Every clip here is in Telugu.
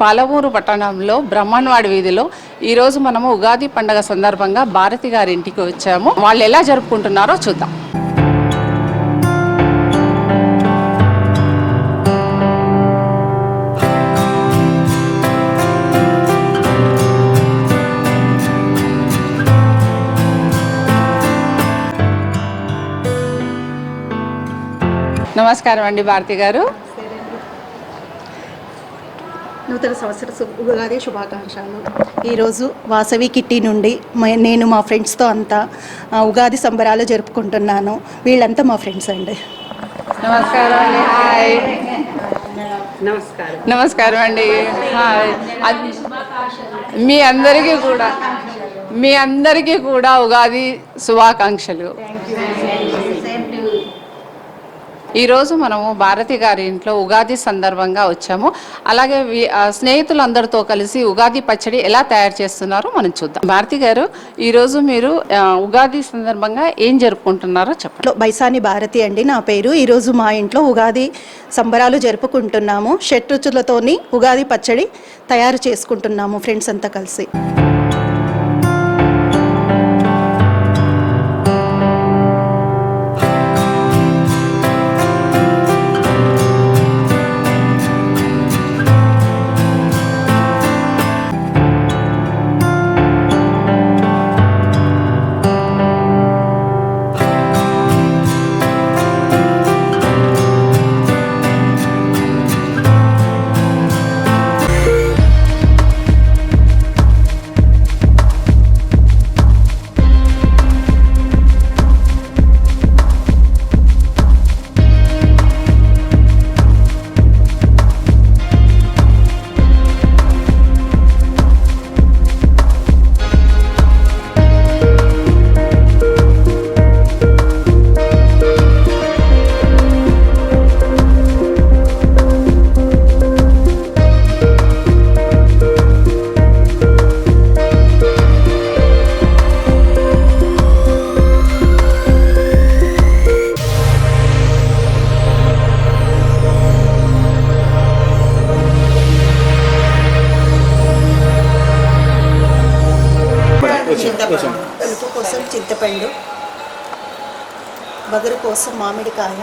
పాలమూరు పట్టణంలో బ్రహ్మణవాడి వీధిలో ఈరోజు మనము ఉగాది పండగ సందర్భంగా భారతి గారి ఇంటికి వచ్చాము. వాళ్ళు ఎలా జరుపుకుంటున్నారో చూద్దాం. నమస్కారం అండి భారతి గారు. నూతన సంవత్సర ఉగాది శుభాకాంక్షలు. ఈరోజు వాసవి కిట్టి నుండి మ- నేను మా ఫ్రెండ్స్తో అంతా ఉగాది సంబరాలు జరుపుకుంటున్నాను. వీళ్ళంతా మా ఫ్రెండ్స్ అండి. నమస్కారం అండి. హాయ్. నమస్కారం. నమస్కారం అండి. హాయ్. అది- మీ అందరికీ కూడా మీ అందరికీ కూడా ఉగాది శుభాకాంక్షలు. ఈరోజు మనము భారతి గారి ఇంట్లో ఉగాది సందర్భంగా వచ్చాము. అలాగే స్నేహితులందరితో కలిసి ఉగాది పచ్చడి ఎలా తయారు చేస్తున్నారో మనం చూద్దాం. భారతి గారు ఈరోజు మీరు ఉగాది సందర్భంగా ఏం జరుపుకుంటున్నారో చెప్పండి. బైసాని భారతి అండి నా పేరు. ఈరోజు మా ఇంట్లో ఉగాది సంబరాలు జరుపుకుంటున్నాము. షట్రుచులతోని ఉగాది పచ్చడి తయారు చేసుకుంటున్నాము ఫ్రెండ్స్ అంతా కలిసి. చింతపండు. పులుపు కోసం చింతపండు. బగరు కోసం మామిడికాయ.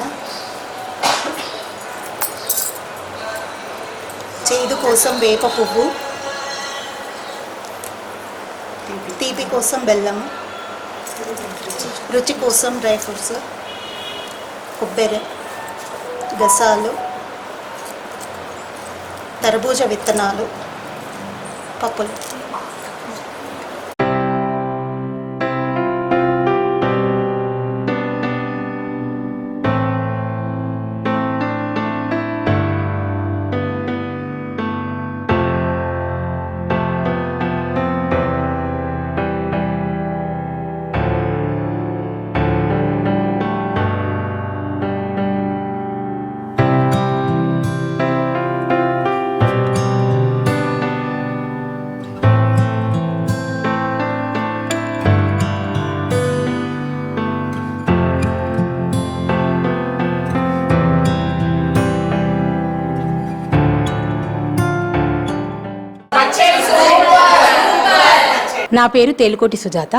చేదు కోసం వేప పువ్వు. తీపి కోసం బెల్లం. రుచి కోసం డ్రై ఫ్రూట్స్. కొబ్బరి. గసాలు. తర్బూజ విత్తనాలు. పప్పులు. నా పేరు తేలికోటి సుజాత.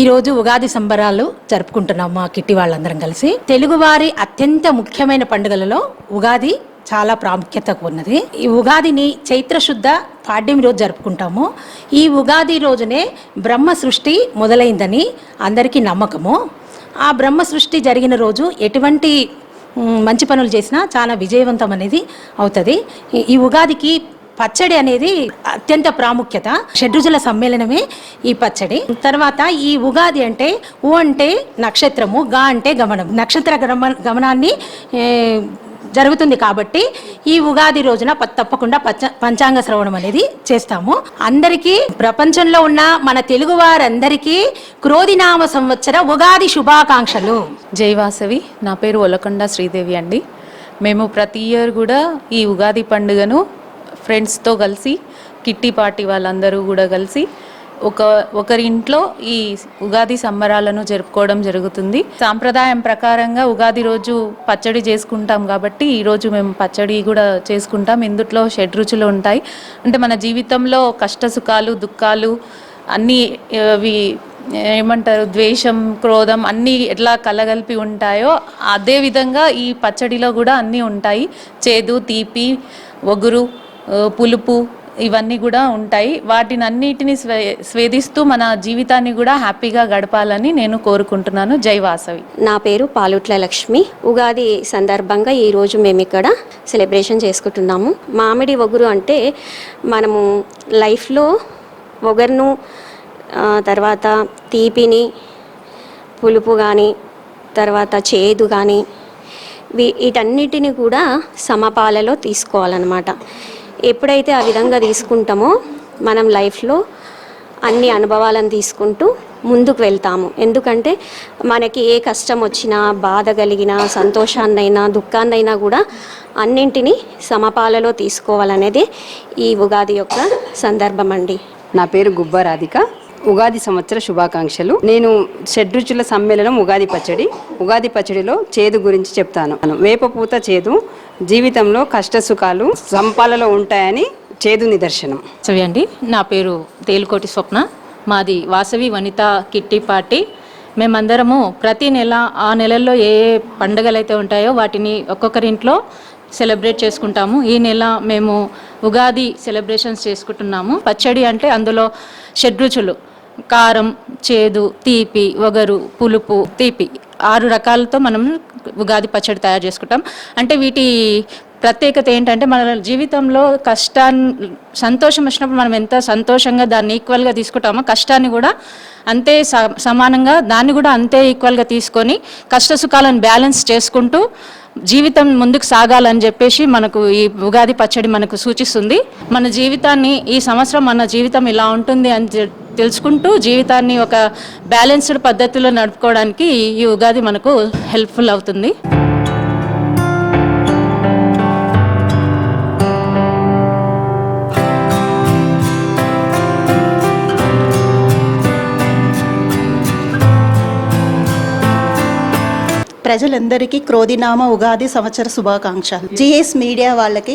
ఈరోజు ఉగాది సంబరాలు జరుపుకుంటున్నాం మా కిట్టి వాళ్ళందరం కలిసి. తెలుగువారి అత్యంత ముఖ్యమైన పండుగలలో ఉగాది చాలా ప్రాముఖ్యత ఉన్నది. ఈ ఉగాదిని చైత్రశుద్ధ పాడ్యం రోజు జరుపుకుంటాము. ఈ ఉగాది రోజునే బ్రహ్మ సృష్టి మొదలైందని అందరికీ నమ్మకము. ఆ బ్రహ్మ సృష్టి జరిగిన రోజు ఎటువంటి మంచి పనులు చేసినా చాలా విజయవంతం అనేది అవుతుంది. ఈ ఉగాదికి పచ్చడి అనేది అత్యంత ప్రాముఖ్యత. షడ్రుజుల సమ్మేళనమే ఈ పచ్చడి. తర్వాత ఈ ఉగాది అంటే ఉ అంటే నక్షత్రము గా అంటే గమనం. నక్షత్ర గమ గమనాన్ని జరుగుతుంది కాబట్టి ఈ ఉగాది రోజున ప- తప్పకుండా పచ్చ పంచాంగ శ్రవణం అనేది చేస్తాము. అందరికీ ప్రపంచంలో ఉన్న మన తెలుగు వారందరికీ క్రోధినామ సంవత్సర ఉగాది శుభాకాంక్షలు. జైవాసవి నా పేరు ఒలకొండ శ్రీదేవి అండి. మేము ప్రతి ఇయర్ కూడా ఈ ఉగాది పండుగను ఫ్రెండ్స్తో కలిసి కిట్టి పార్టీ వాళ్ళందరూ కూడా కలిసి ఒక ఒకరి ఇంట్లో ఈ ఉగాది సంబరాలను జరుపుకోవడం జరుగుతుంది. సాంప్రదాయం ప్రకారంగా ఉగాది రోజు పచ్చడి చేసుకుంటాం కాబట్టి ఈరోజు మేము పచ్చడి కూడా చేసుకుంటాం. ఇందుట్లో షడ్రుచులు ఉంటాయి. అంటే మన జీవితంలో కష్ట సుఖాలు దుఃఖాలు అన్నీ అవి ఏమంటారు ద్వేషం క్రోధం అన్నీ ఎట్లా కలగలిపి ఉంటాయో అదే విధంగా ఈ పచ్చడిలో కూడా అన్నీ ఉంటాయి. చేదు తీపి ఒగురు పులుపు ఇవన్నీ కూడా ఉంటాయి. వాటిని అన్నిటిని స్వే స్వేదిస్తూ మన జీవితాన్ని కూడా హ్యాపీగా గడపాలని నేను కోరుకుంటున్నాను. జై వాసవి. నా పేరు పాలుట్ల లక్ష్మి. ఉగాది సందర్భంగా ఈరోజు మేము ఇక్కడ సెలబ్రేషన్ చేసుకుంటున్నాము. మామిడి ఒగురు అంటే మనము లైఫ్లో ఒగరును తర్వాత తీపిని పులుపు కానీ తర్వాత చేదు కానీ వీ వీటన్నిటిని కూడా సమపాలలో తీసుకోవాలన్నమాట. ఎప్పుడైతే ఆ విధంగా తీసుకుంటామో మనం లైఫ్లో అన్ని అనుభవాలను తీసుకుంటూ ముందుకు వెళ్తాము. ఎందుకంటే మనకి ఏ కష్టం వచ్చినా బాధ కలిగినా సంతోషాన్నైనా దుఃఖాన్నైనా కూడా అన్నింటినీ సమపాలలో తీసుకోవాలనేది ఈ ఉగాది యొక్క సందర్భం అండి నా పేరు గుబ్బ రాధిక. ఉగాది సంవత్సర శుభాకాంక్షలు. నేను షడ్రుచుల సమ్మేళనం ఉగాది పచ్చడి. ఉగాది పచ్చడిలో చేదు గురించి చెప్తాను. వేపపూత చేదు జీవితంలో కష్ట సుఖాలు సంపాలలో ఉంటాయని చేదు నిదర్శనం. సవి అండి నా పేరు తేలుకోటి స్వప్న. మాది వాసవి వనిత కిట్టి పార్టీ. మేమందరము ప్రతి నెల ఆ నెలల్లో ఏ ఏ పండుగలు అయితే ఉంటాయో వాటిని ఒక్కొక్కరింట్లో సెలబ్రేట్ చేసుకుంటాము. ఈ నెల మేము ఉగాది సెలబ్రేషన్స్ చేసుకుంటున్నాము. పచ్చడి అంటే అందులో షడ్రుచులు. కారం చేదు తీపి వగరు పులుపు తీపి ఆరు రకాలతో మనం ఉగాది పచ్చడి తయారు చేసుకుంటాం. అంటే వీటి ప్రత్యేకత ఏంటంటే మన జీవితంలో కష్టాన్ని సంతోషం వచ్చినప్పుడు మనం ఎంత సంతోషంగా దాన్ని ఈక్వల్గా తీసుకుంటామో కష్టాన్ని కూడా అంతే స- సమానంగా దాన్ని కూడా అంతే ఈక్వల్గా తీసుకొని కష్ట సుఖాలను బ్యాలెన్స్ చేసుకుంటూ జీవితం ముందుకు సాగాలని చెప్పేసి మనకు ఈ ఉగాది పచ్చడి మనకు సూచిస్తుంది. మన జీవితాన్ని ఈ సంవత్సరం మన జీవితం ఇలా ఉంటుంది అని తెలుసుకుంటూ జీవితాన్ని ఒక బ్యాలెన్స్డ్ పద్ధతిలో నడుపుకోవడానికి ఈ ఉగాది మనకు హెల్ప్ఫుల్ అవుతుంది. ప్రజలందరికీ క్రోధినామ ఉగాది సంవత్సర శుభాకాంక్షలు. జిఎస్ మీడియా వాళ్ళకి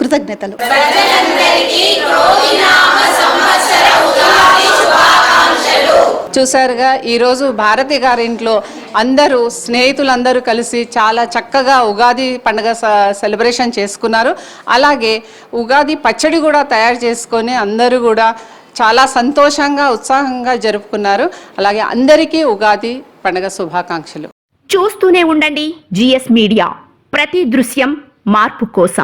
కృతజ్ఞతలు. చూసారుగా ఈరోజు భారతి గారి ఇంట్లో అందరూ స్నేహితులందరూ కలిసి చాలా చక్కగా ఉగాది పండుగ స- సెలబ్రేషన్ చేసుకున్నారు. అలాగే ఉగాది పచ్చడి కూడా తయారు చేసుకొని అందరూ కూడా చాలా సంతోషంగా ఉత్సాహంగా జరుపుకున్నారు. అలాగే అందరికీ ఉగాది పండుగ శుభాకాంక్షలు. చూస్తూనే ఉండండి జిఎస్ మీడియా. ప్రతి దృశ్యం మార్పు కోసం.